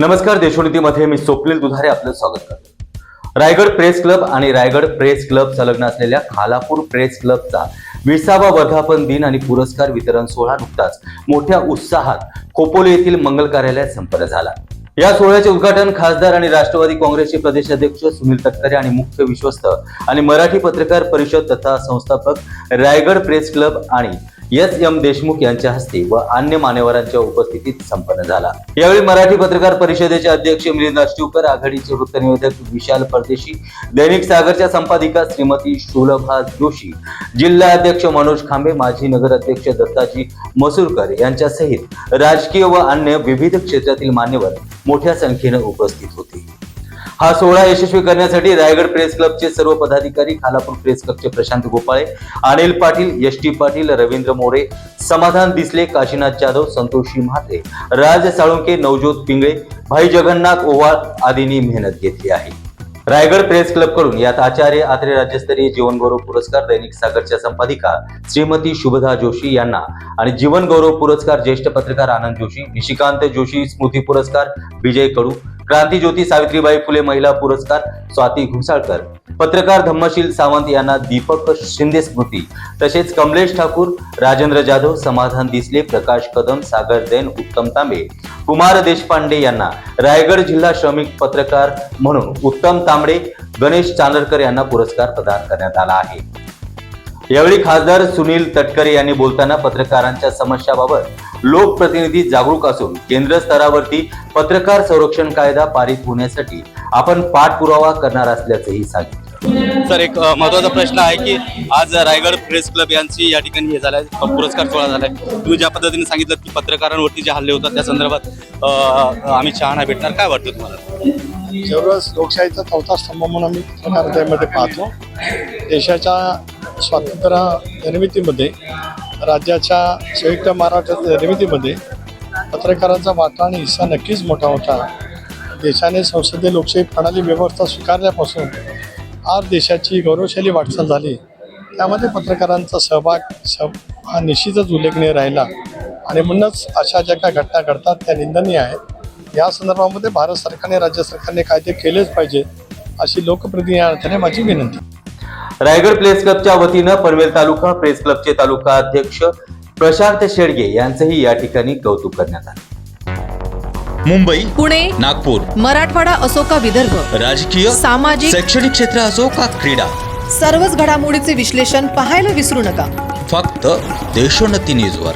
नमस्कार देशोनीतीमध्ये मी स्वप्नील दुधारे आपलं स्वागत करतो. रायगड प्रेस क्लब आणि रायगड प्रेस क्लब संलग्न असलेल्या खालापूर प्रेस क्लबचा विसावा वर्धापन दिन आणि पुरस्कार वितरण सोहळा नुकताच मोठ्या उत्साहात खोपोली येथील मंगल कार्यालयात संपन्न झाला. या सोहळ्याचे उद्घाटन खासदार आणि राष्ट्रवादी काँग्रेसचे प्रदेशाध्यक्ष सुनील तटकरे आणि मुख्य विश्वस्त आणि मराठी पत्रकार परिषद तथा संस्थापक रायगड प्रेस क्लब आणि एस एम देशमुख यांच्या हस्ते व अन्य मान्यवरांच्या उपस्थितीत संपन्न झाला. यावेळी मराठी पत्रकार परिषदेचे अध्यक्ष मिलिंद अष्टीवकर आघाडीचे वृत्तनिवेदक विशाल परदेशी दैनिक सागरच्या संपादिका श्रीमती शोलभा जोशी जिल्हा अध्यक्ष मनोज खांबे माजी नगर अध्यक्ष दत्ताजी मसूरकर यांच्यासहित राजकीय व अन्य विविध क्षेत्रातील मान्यवर मोठ्या संख्येनं उपस्थित होते. हा सोहळा यशस्वी करण्यासाठी रायगड प्रेस क्लबचे सर्व पदाधिकारी खालापूर प्रेस क्लबचे प्रशांत गोपाळे अनिल पाटील एस टी पाटील रवींद्र मोरे समाधान दिसले काशीनाथ जाधव संतोषी म्हात्रे राज साळुंके नवज्योत पिंगळे भाई जगन्नाथ ओवाळ आदींनी मेहनत घेतली आहे. रायगड प्रेस क्लबकडून यात आचार्य आत्रे राज्यस्तरीय जीवन गौरव पुरस्कार दैनिक सागरच्या संपादिका श्रीमती शुभदा जोशी यांना आणि जीवन गौरव पुरस्कार ज्येष्ठ पत्रकार आनंद जोशी निशिकांत जोशी स्मृती पुरस्कार विजय कडू क्रांती ज्योती सावित्रीबाई फुले महिला पुरस्कार स्वाती घुसाळकर. पत्रकार धम्मशील सावंत यांना दीपक शिंदे स्मृती. तसेच कमलेश ठाकूर राजेंद्र जाधव समाधान दिसले प्रकाश कदम सागर जैन उत्तम तांबे. कुमार देशपांडे यांना रायगड जिल्हा श्रमिक पत्रकार म्हणून उत्तम तांबडे गणेश चांदरकर यांना पुरस्कार प्रदान करण्यात आला आहे. यावेळी खासदार सुनील तटकरे यांनी बोलताना पत्रकारांच्या समस्याबाबत लोकप्रतिनिधी जागरूक असून केंद्र स्तरावरती पत्रकार संरक्षण कायदा पारित होण्यासाठी आपण पाठपुरावा करणार असल्याचंही सांगितलं. सर एक महत्त्वाचा प्रश्न आहे की आज रायगड प्रेस क्लब यांची या ठिकाणी हे झालाय पुरस्कार सोहळा झालाय. तुम्ही ज्या पद्धतीने सांगितलं की पत्रकारांवरती जे हल्ले होतात त्या संदर्भात आम्ही चहा नाही भेटणार. काय वाटतं तुम्हाला? जवळच लोकशाहीचा चौथा स्तंभ म्हणून आम्ही पत्रकारितेमध्ये पाहतो देशाच्या स्वातंत्र्य निर्मितीमध्ये राज्याच्या संयुक्त महाराष्ट्राच्या निर्मितीमध्ये पत्रकारांचा वाटा आणि हिस्सा नक्कीच मोठा होता देशाने संसदीय लोकशाही प्रणाली व्यवस्था स्वीकारल्यापासून आज देशाची गौरवशाली वाटचाल झाली. त्यामध्ये पत्रकारांचा सहभाग सह हा निश्चितच उल्लेखनीय राहिला. आणि म्हणूनच अशा ज्या काही घटना घडतात त्या निंदनीय आहेत. या संदर्भामध्ये भारत सरकारने राज्य सरकारने कायदे केलेच पाहिजे अशी लोकप्रतिनिधी या अर्थाने माझी विनंती. रायगड प्रेस क्लबच्या वतीनं पनवेल तालुका प्रेस क्लबचे तालुका अध्यक्ष प्रशांत शेडगे यांचंही या ठिकाणी कौतुक करण्यात आलं. मुंबई पुणे नागपूर मराठवाडा असो का विदर्भ राजकीय सामाजिक शैक्षणिक क्षेत्र असो का क्रीडा सर्वच घडामोडीचे विश्लेषण पाहायला विसरू नका. फक्त देशोन्नती न्यूजवर.